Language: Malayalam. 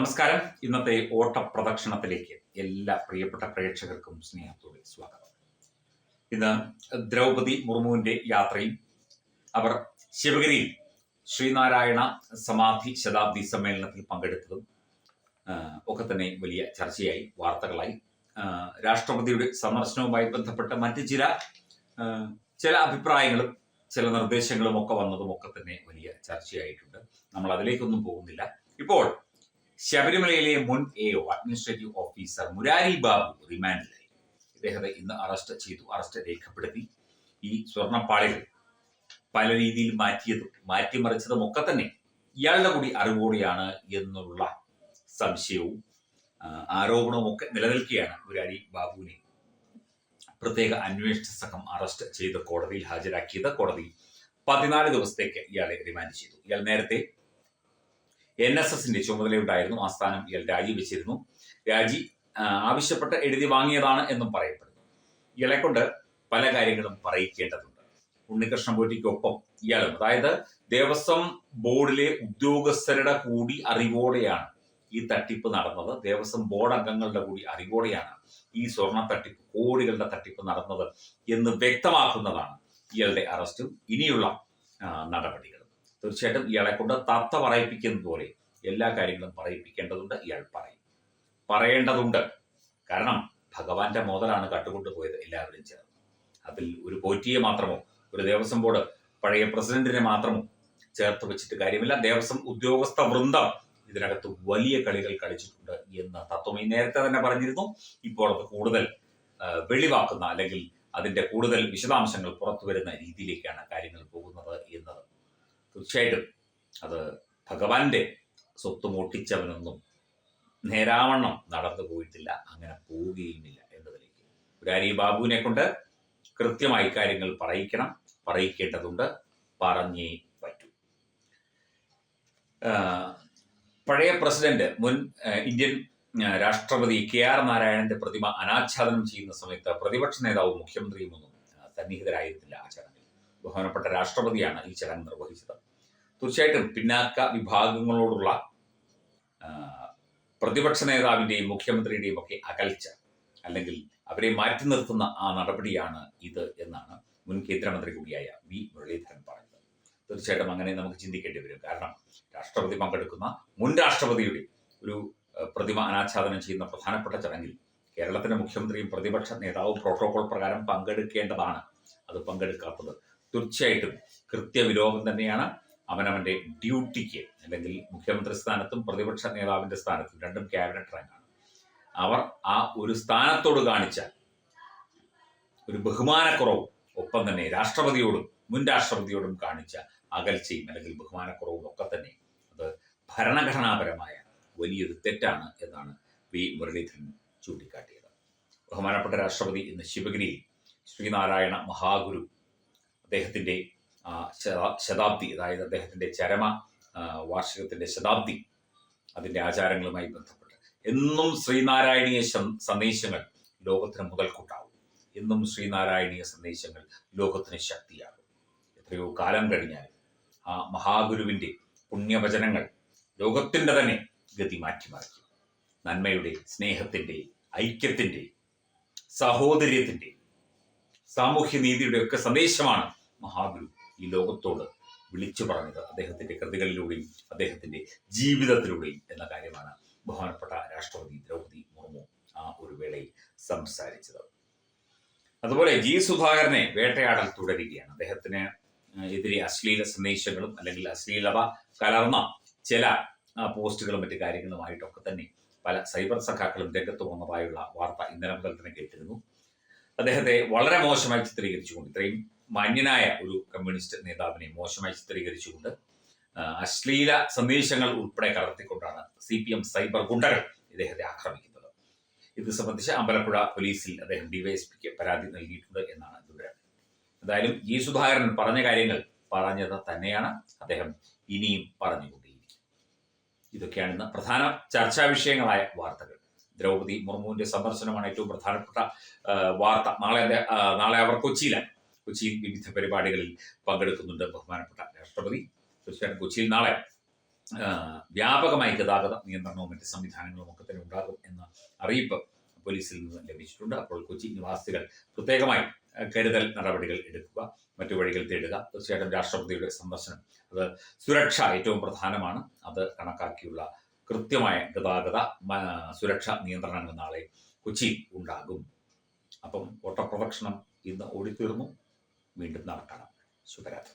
നമസ്കാരം. ഇന്നത്തെ ഓട്ടപ്രദക്ഷിണത്തിലേക്ക് എല്ലാ പ്രിയപ്പെട്ട പ്രേക്ഷകർക്കും സ്നേഹത്തോടെ സ്വാഗതം. ഇന്ന് ദ്രൗപതി മുർമുവിന്റെ യാത്രയും അവർ ശിവഗിരിയിൽ ശ്രീനാരായണ സമാധി ശതാബ്ദി സമ്മേളനത്തിൽ പങ്കെടുത്തതും ഒക്കെ തന്നെ വലിയ ചർച്ചയായി വാർത്തകളായി. രാഷ്ട്രപതിയുടെ സന്ദർശനവുമായി ബന്ധപ്പെട്ട മറ്റ് ചില ചില അഭിപ്രായങ്ങളും ചില നിർദ്ദേശങ്ങളും ഒക്കെ വന്നതും ഒക്കെ തന്നെ വലിയ ചർച്ചയായിട്ടുണ്ട്. നമ്മൾ അതിലേക്കൊന്നും പോകുന്നില്ല. ഇപ്പോൾ ശബരിമലയിലെ മുൻ A O administrative officer Murari Babu റിമാൻഡിലായി ഇദ്ദേഹത്തെ ഇന്ന് അറസ്റ്റ് ചെയ്തു. അറസ്റ്റ് രേഖപ്പെടുത്തി. ഈ സ്വർണപ്പാളികൾ പല രീതിയിൽ മാറ്റിയതും മാറ്റിമറിച്ചതും ഒക്കെ തന്നെ ഇയാളുടെ കൂടി അറിവോടെയാണ് എന്നുള്ള സംശയവും ആരോപണവും ഒക്കെ നിലനിൽക്കുകയാണ് മുരാരി ബാബുവിനെ. പ്രത്യേക അന്വേഷണ സംഘം അറസ്റ്റ് ചെയ്ത് കോടതിയിൽ ഹാജരാക്കിയത് കോടതി പതിനാല് ദിവസത്തേക്ക് ഇയാളെ റിമാൻഡ് ചെയ്തു. ഇയാൾ നേരത്തെ എൻ എസ് എസിന്റെ ചുമതലയുണ്ടായിരുന്നു. ആ സ്ഥാനം ഇയാൾ രാജിവെച്ചിരുന്നു. രാജി ആവശ്യപ്പെട്ട് എഴുതി വാങ്ങിയതാണ് എന്നും പറയപ്പെടുന്നു. ഇയാളെ കൊണ്ട് പല കാര്യങ്ങളും പറയിക്കേണ്ടതുണ്ട്. ഉണ്ണികൃഷ്ണൻ പോറ്റിക്കൊപ്പം ഇയാളും അതായത് ദേവസ്വം ബോർഡിലെ ഉദ്യോഗസ്ഥരുടെ കൂടി അറിവോടെയാണ് ഈ തട്ടിപ്പ് നടന്നത്. ദേവസ്വം ബോർഡ് അംഗങ്ങളുടെ കൂടി അറിവോടെയാണ് ഈ സ്വർണ തട്ടിപ്പ് കോടികളുടെ തട്ടിപ്പ് നടന്നത് എന്ന് വ്യക്തമാക്കുന്നതാണ് ഇയാളുടെ അറസ്റ്റും ഇനിയുള്ള നടപടികളും. തീർച്ചയായിട്ടും ഇയാളെ കൊണ്ട് തത്ത പറയിപ്പിക്കുന്നത് പോലെ എല്ലാ കാര്യങ്ങളും പറയിപ്പിക്കേണ്ടതുണ്ട് ഇയാൾ പറയും. പറയേണ്ടതുണ്ട്. കാരണം ഭഗവാന്റെ മോതലാണ് കട്ടുകൊണ്ടുപോയത് എല്ലാവരും ചേർന്ന്. അതിൽ ഒരു പോറ്റിയെ മാത്രമോ ഒരു ദേവസ്വം ബോർഡ് പഴയ പ്രസിഡന്റിനെ മാത്രമോ ചേർത്ത് വെച്ചിട്ട് കാര്യമില്ല. ദേവസ്വം ഉദ്യോഗസ്ഥ വൃന്ദം ഇതിനകത്ത് വലിയ കളികൾ കളിച്ചിട്ടുണ്ട് എന്ന് ഈ നേരത്തെ തന്നെ പറഞ്ഞിരുന്നു. ഇപ്പോൾ അത് കൂടുതൽ വെളിവാക്കുന്ന അല്ലെങ്കിൽ അതിന്റെ കൂടുതൽ വിശദാംശങ്ങൾ പുറത്തു വരുന്ന രീതിയിലേക്കാണ് കാര്യങ്ങൾ പോകുന്നത് തീർച്ചയായിട്ടും. അത് ഭഗവാന്റെ സ്വത്ത് മോട്ടിച്ചവനൊന്നും നേരാവണ്ണം നടന്നു പോയിട്ടില്ല അങ്ങനെ പോവുകയുമില്ല എന്നതിലേക്ക്. പുരാരി ബാബുവിനെ കൊണ്ട് കൃത്യമായി കാര്യങ്ങൾ പറയിക്കണം പറയിക്കേണ്ടതുണ്ട് പറഞ്ഞേ പറ്റൂ. പഴയ പ്രസിഡന്റ് മുൻ ഇന്ത്യൻ രാഷ്ട്രപതി കെ ആർ നാരായണന്റെ പ്രതിമ അനാച്ഛാദനം ചെയ്യുന്ന സമയത്ത് പ്രതിപക്ഷ നേതാവും മുഖ്യമന്ത്രിയും ഒന്നും ആ, സന്നിഹിതരായിരുന്നില്ല ആ ചടങ്ങിൽ. ബഹുമാനപ്പെട്ട രാഷ്ട്രപതിയാണ് ഈ ചടങ്ങ് നിർവഹിച്ചത്. തീർച്ചയായിട്ടും പിന്നാക്ക വിഭാഗങ്ങളോടുള്ള പ്രതിപക്ഷ നേതാവിന്റെയും മുഖ്യമന്ത്രിയുടെയും ഒക്കെ അകൽച്ച അല്ലെങ്കിൽ അവരെ മാറ്റി നിർത്തുന്ന ആ നടപടിയാണ് ഇത് എന്നാണ് മുൻ കേന്ദ്രമന്ത്രി കൂടിയായ വി മുരളീധരൻ പറഞ്ഞത് തീർച്ചയായിട്ടും അങ്ങനെ നമുക്ക് ചിന്തിക്കേണ്ടി വരും. കാരണം രാഷ്ട്രപതി പങ്കെടുക്കുന്ന മുൻ രാഷ്ട്രപതിയുടെ ഒരു പ്രതിമ അനാച്ഛാദനം ചെയ്യുന്ന പ്രധാനപ്പെട്ട ചടങ്ങിൽ കേരളത്തിലെ മുഖ്യമന്ത്രിയും പ്രതിപക്ഷ നേതാവും പ്രോട്ടോകോൾ പ്രകാരം പങ്കെടുക്കേണ്ടതാണ്. അത് പങ്കെടുക്കാത്തത് തീർച്ചയായിട്ടും കൃത്യവിലോപം തന്നെയാണ്. അവനവന്റെ ഡ്യൂട്ടിക്ക് അല്ലെങ്കിൽ മുഖ്യമന്ത്രി സ്ഥാനത്തും പ്രതിപക്ഷ നേതാവിന്റെ സ്ഥാനത്തും രണ്ടും ക്യാബിനറ്റ് റാങ്കാണ്. അവർ ആ ഒരു സ്ഥാനത്തോട് കാണിച്ച ഒരു ബഹുമാനക്കുറവും ഒപ്പം തന്നെ രാഷ്ട്രപതിയോടും മുൻ രാഷ്ട്രപതിയോടും കാണിച്ച അകൽച്ചയും അല്ലെങ്കിൽ ബഹുമാനക്കുറവും ഒക്കെ തന്നെ അത് ഭരണഘടനാപരമായ വലിയൊരു തെറ്റാണ് എന്നാണ് വി. മുരളീധരൻ ചൂണ്ടിക്കാട്ടിയത്. ബഹുമാനപ്പെട്ട രാഷ്ട്രപതി ഇന്ന് ശിവഗിരിയിൽ ശ്രീനാരായണ മഹാഗുരു ശതാ- ശതാബ്ദി അതായത് അദ്ദേഹത്തിന്റെ ചരമ വാർഷികത്തിന്റെ ശതാബ്ദി അതിന്റെ ആചാരങ്ങളുമായി ബന്ധപ്പെട്ട്. എന്നും ശ്രീനാരായണീയ സന്ദേശങ്ങൾ ലോകത്തിന് മുതൽക്കൂട്ടാവും എന്നും ശ്രീനാരായണീയ സന്ദേശങ്ങൾ ലോകത്തിന് ശക്തിയാകും. എത്രയോ കാലം കഴിഞ്ഞാൽ ആ മഹാഗുരുവിന്റെ പുണ്യവചനങ്ങൾ ലോകത്തിന്റെ തന്നെ ഗതി മാറ്റിമറിക്കും. നന്മയുടെ സ്നേഹത്തിന്റെ ഐക്യത്തിന്റെ സഹോദര്യത്തിന്റെ സാമൂഹ്യനീതിയുടെ ഒക്കെ സന്ദേശമാണ് മഹാഗുരു ഈ ലോകത്തോട് വിളിച്ചു പറഞ്ഞത് അദ്ദേഹത്തിന്റെ കൃതികളിലൂടെയും അദ്ദേഹത്തിന്റെ ജീവിതത്തിലൂടെയും എന്ന കാര്യമാണ് ബഹുമാനപ്പെട്ട രാഷ്ട്രപതി ദ്രൗപദി മുർമു ആ ഒരു വേളയിൽ സംസാരിച്ചത്. അതുപോലെ ജി സുധാകരനെ വേട്ടയാടൽ തുടരുകയാണ്. അദ്ദേഹത്തിന് എതിരെ അശ്ലീല സന്ദേശങ്ങളും അല്ലെങ്കിൽ അശ്ലീലത കലർന്ന ചില പോസ്റ്റുകളും മറ്റു കാര്യങ്ങളുമായിട്ടൊക്കെ തന്നെ പല സൈബർ സഖാക്കളും രംഗത്ത് വന്നതായുള്ള വാർത്ത ഇന്നലെ മുതൽ തന്നെ കേട്ടിരുന്നു. അദ്ദേഹത്തെ വളരെ മോശമായി ചിത്രീകരിച്ചുകൊണ്ട് ഇത്രയും മാന്യനായ ഒരു കമ്മ്യൂണിസ്റ്റ് നേതാവിനെ മോശമായി ചിത്രീകരിച്ചുകൊണ്ട് അശ്ലീല സന്ദേശങ്ങൾ ഉൾപ്പെടെ കലർത്തിക്കൊണ്ടാണ് സി പി എം സൈബർ ഗുണ്ടകൾ ഇദ്ദേഹത്തെ ആക്രമിക്കുന്നത്. ഇത് സംബന്ധിച്ച് അമ്പലപ്പുഴ പോലീസിൽ അദ്ദേഹം ഡിവൈഎസ്പിക്ക് പരാതി നൽകിയിട്ടുണ്ട് എന്നാണ് വിവരം. എന്തായാലും ജി സുധാകരൻ പറഞ്ഞ കാര്യങ്ങൾ പറഞ്ഞത് തന്നെയാണ്. അദ്ദേഹം ഇനിയും പറഞ്ഞുകൊണ്ടേയിരിക്കും. ഇതൊക്കെയാണ് ഇന്ന് പ്രധാന ചർച്ചാ വിഷയങ്ങളായ വാർത്തകൾ. ദ്രൗപദി മുർമുവിന്റെ സന്ദർശനമാണ് ഏറ്റവും പ്രധാനപ്പെട്ട വാർത്ത. നാളെ നാളെ അവർ കൊച്ചിയിലാണ്. കൊച്ചിയിൽ വിവിധ പരിപാടികളിൽ പങ്കെടുക്കുന്നുണ്ട് ബഹുമാനപ്പെട്ട രാഷ്ട്രപതി. തീർച്ചയായിട്ടും കൊച്ചിയിൽ നാളെ വ്യാപകമായി ഗതാഗത നിയന്ത്രണവും മറ്റ് സംവിധാനങ്ങളും ഒക്കെ തന്നെ ഉണ്ടാകും എന്ന അറിയിപ്പ് പോലീസിൽ നിന്ന് ലഭിച്ചിട്ടുണ്ട്. അപ്പോൾ കൊച്ചി നിവാസികൾ പ്രത്യേകമായി കരുതൽ നടപടികൾ എടുക്കുക മറ്റു വഴികൾ തേടുക. തീർച്ചയായിട്ടും രാഷ്ട്രപതിയുടെ സന്ദർശനം അത് സുരക്ഷ ഏറ്റവും പ്രധാനമാണ്. അത് കണക്കാക്കിയുള്ള കൃത്യമായ ഗതാഗത സുരക്ഷാ നിയന്ത്രണങ്ങൾ നാളെ കൊച്ചിയിൽ ഉണ്ടാകും. അപ്പം ഓട്ടപ്രദക്ഷിണം ഇന്ന് ഓടിത്തീർന്നു. വീണ്ടും നടക്കണം. കാണാം ശുഭരാത്രി